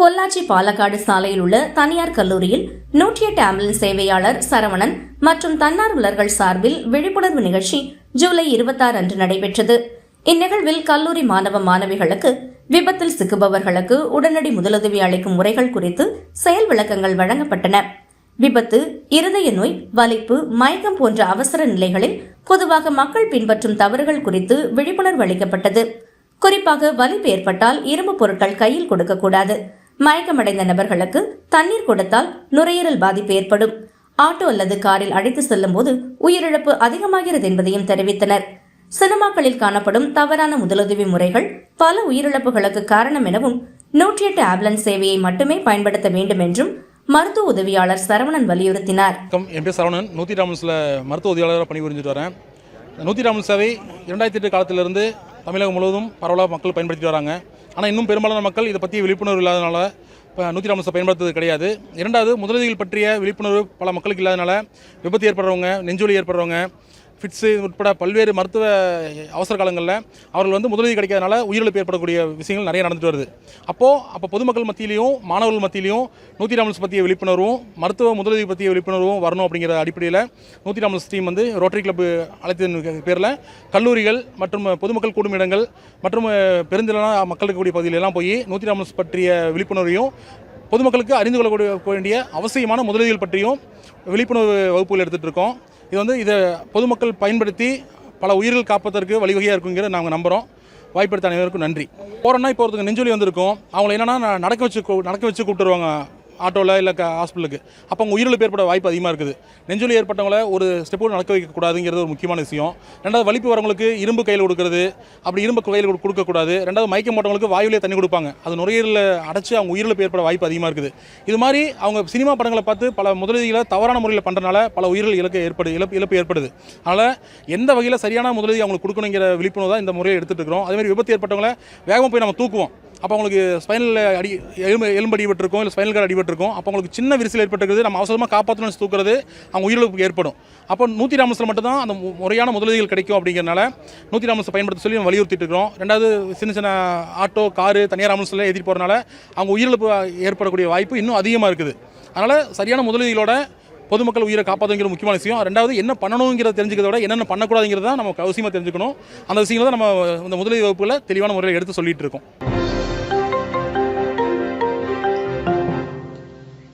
பொள்ளாச்சி பாலக்காடு சாலையில் உள்ள தனியார் கல்லூரியில் நூற்றி எட்டு ஆம்புலன்ஸ் சேவையாளர் சரவணன் மற்றும் தன்னார்வலர்கள் சார்பில் விழிப்புணர்வு நிகழ்ச்சி ஜூலை இருபத்தாறு அன்று நடைபெற்றது. இந்நிகழ்வில் கல்லூரி மாணவ மாணவிகளுக்கு விபத்தில் சிக்குபவர்களுக்கு உடனடி முதலுதவி அளிக்கும் முறைகள் குறித்து செயல் விளக்கங்கள் வழங்கப்பட்டன. விபத்து இருதய நோய் வலிப்பு மயக்கம் போன்ற அவசர நிலைகளில் பொதுவாக மக்கள் பின்பற்றும் தவறுகள் குறித்து விழிப்புணர்வு அளிக்கப்பட்டது. குறிப்பாக வலிப்பு ஏற்பட்டால் இரும்பு பொருட்கள் கையில் கொடுக்கக்கூடாது மயக்கமடைந்த நபர்களுக்கு தண்ணீர் கொடுத்தால் நுரையீரல் பாதிப்பு ஏற்படும். ஆட்டோ அல்லது காரில் அழைத்து செல்லும் போது உயிரிழப்பு அதிகமாகிறது என்பதையும் தெரிவித்தனர். சினிமாக்களில் காணப்படும் தவறான முதலுதவி முறைகள் பல உயிரிழப்புகளுக்கு காரணம் எனவும் நூற்றி எட்டு ஆம்புலன்ஸ் சேவையை மட்டுமே பயன்படுத்த வேண்டும் என்றும் மருத்துவ உதவியாளர் சரவணன் வலியுறுத்தினார். என் பேர் சரவணன். நூற்றி ராமன்ஸில் மருத்துவ உதவியாளராக பணிபுரிஞ்சுட்டு வரேன். நூற்றி ராமன் சேவை இரண்டாயிரத்தி எட்டு காலத்திலிருந்து தமிழகம் முழுவதும் பரவலாக மக்கள் பயன்படுத்திட்டு வராங்க. ஆனால் இன்னும் பெரும்பாலான மக்கள் இதை பற்றி விழிப்புணர்வு இல்லாதனால இப்போ நூற்றி ராமன்ஸை பயன்படுத்துறது கிடையாது. இரண்டாவது முதலீடுகள் பற்றிய விழிப்புணர்வு பல மக்களுக்கு இல்லாதனால விபத்து ஏற்படுறவங்க நெஞ்சுவலி ஏற்படுறவங்க ஃபிட்ஸு உட்பட பல்வேறு மருத்துவ அவசர காலங்களில் அவர்கள் வந்து முதலுதவி கிடைக்காதனால உயிரிழப்பு ஏற்படக்கூடிய விஷயங்கள் நிறைய நடந்துட்டு வருது. அப்போது அப்போ பொதுமக்கள் மத்தியிலையும் மாணவர்கள் மத்தியிலையும் நூற்றி ராமன்ஸ் பற்றிய விழிப்புணர்வும் மருத்துவ முதலுதவி பற்றிய விழிப்புணர்வும் வரணும் அப்படிங்கிற அடிப்படையில் நூற்றி ராமன்ஸ் டீம் வந்து ரோட்டரி கிளப் அழைத்ததன் பேரில் கல்லூரிகள் மற்றும் பொதுமக்கள் கூடும் இடங்கள் மற்றும் பெருந்திலான மக்களுக்கு கூடிய பகுதியிலெல்லாம் போய் நூற்றி ராமன்ஸ் பற்றிய விழிப்புணர்வையும் பொதுமக்களுக்கு அறிந்து கொள்ளக்கூடிய வேண்டிய அவசியமான முதலுதவிகள் பற்றியும் விழிப்புணர்வு வகுப்புகள் எடுத்துகிட்டு இருக்கோம். இது வந்து இதை பொதுமக்கள் பயன்படுத்தி பல உயிர்கள் காப்பதற்கு வழிவகையாக இருக்குங்கிறத நாங்கள் நம்புகிறோம் வாய்ப்பெடுத்த அனைவருக்கும் நன்றி. போகிறோன்னா இப்போ ஒருத்தங்க நெஞ்சொலி வந்திருக்கும். அவங்கள என்னென்னா நடக்க வச்சு கூ- நடக்க வச்சு கூப்பிட்டுருவாங்க. ஆட்டோவில் இல்லை ஹாஸ்பிட்டலுக்கு அப்போ அவங்க உயிரிழப்பு ஏற்பட வாய்ப்பு அதிகமாக இருக்குது. நெஞ்சொலி ஏற்பட்டவங்கள ஒரு ஸ்டெப்போடு நடக்க வைக்கக்கூடாதுங்கிறது ஒரு முக்கியமான விஷயம். ரெண்டாவது வலிப்பு வரவங்களுக்கு இரும்பு கையில் கொடுக்கறது. அப்படி இரும்பு கையில் கொடு- கொடுக்கக்கூடாது ரெண்டாவது மயக்கம் போட்டவங்களுக்கு வாயுவிலே தண்ணி கொடுப்பாங்க. அது நுரையீரலில் அடைச்சு அவங்க உயிரிழப்பு ஏற்பட வாய்ப்பு அதிகமாக இருக்குது. இது மாதிரி அவங்க சினிமா படங்களை பார்த்து பல முதலீடுகளை தவறான முறையில் பண்ணுறனால பல உயிர்கள் இலக்கு ஏற்படு இழப்பு இழப்பு ஏற்படுது. அதனால் எந்த வகையில் சரியான முதலீடு அவங்களுக்கு கொடுக்கணுங்கிற விழிப்புணர்வு தான் இந்த முறையை எடுத்துகிட்டு இருக்கிறோம். அதே மாதிரி விபத்து ஏற்பட்டவங்கள வேகமாக போய் நம்ம தூக்குவோம். அப்போ அவங்களுக்கு ஸ்பைனல் அடி எலும்பு எலும்பு அடிபட்டிருக்கும் இல்லை ஸ்பைனல் கார்டு அடிபட்டிருக்கும். அப்போ அவங்களுக்கு சின்ன விரிசல் ஏற்பட்டிருக்கிறது நம்ம அவசரமாக காப்பாற்றணும்னு தூக்குறது அவங்க உயிரிழப்புக்கு ஏற்படும். அப்போ நூற்றி ராமஸில் மட்டும்தான் அந்த முறையான முதலுதவிகள் கிடைக்கும் அப்படிங்கிறனால நூற்றி ராமஸை பயன்படுத்த சொல்லி நம்ம வலியுறுத்திட்டு இருக்கிறோம். ரெண்டாவது சின்ன சின்ன ஆட்டோ காரு தனியார் ஆம்புலன்ஸில் ஏற்றி போகிறனால அவங்க உயிரிழப்பு ஏற்படக்கூடிய வாய்ப்பு இன்னும் அதிகமாக இருக்குது. அதனால் சரியான முதலுதவிகளோட பொதுமக்கள் உயிரை காப்பாற்றுங்கிற முக்கியமான விஷயம். ரெண்டாவது என்ன பண்ணணுங்கிறத தெரிஞ்சுக்கிறத விட என்னென்ன பண்ணக்கூடாதுங்கிறத நம்ம அவசியமாக தெரிஞ்சுக்கணும். அந்த விஷயங்களை தான் நம்ம இந்த முதலுதவி வகுப்புகளை தெளிவான முறையில் எடுத்து சொல்லிட்டு இருக்கோம்.